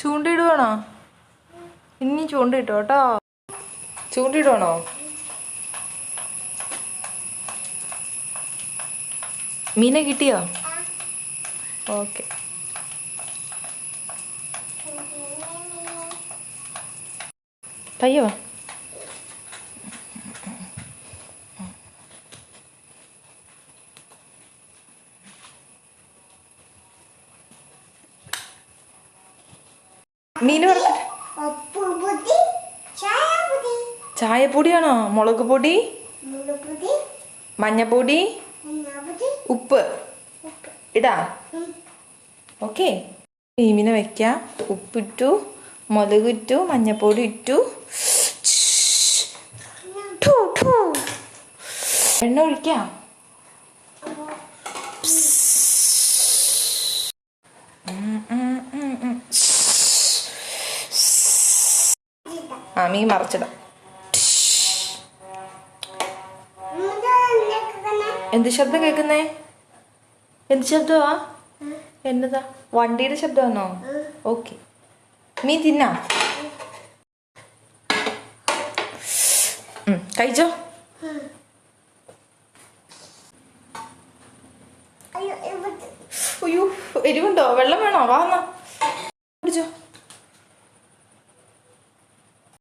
ചൂണ്ടിടുവാണോ? ഇനി ചൂണ്ടിട്ടോ കേട്ടോ ചൂണ്ടിടുവാണോ? മീനെ കിട്ടിയോ? ഓക്കെ. പയ്യോ ചായപ്പൊടി. ചായപ്പൊടിയാണോ? മുളക് പൊടി മഞ്ഞപ്പൊടി ഉപ്പ്. ഇടാ. ഓക്കെ. മീമിനെ വെക്കാം. ഉപ്പിട്ടു മുളക് ഇട്ടു. മഞ്ഞപ്പൊടി ഇട്ടു. എണ്ണ ഒഴിക്കാം. ആ മീൻ മറച്ചിടാം എന്ത് ശബ്ദം കേൾക്കുന്നേ? എന്ത് ശബ്ദമാ എന്നതാ? വണ്ടിയുടെ ശബ്ദമാണോ ഓക്കെ. മീൻ തിന്നാ? കഴിച്ചോ? അയ്യോ, എരിവുണ്ടോ? വെള്ളം വേണോ? വാ എന്നാ.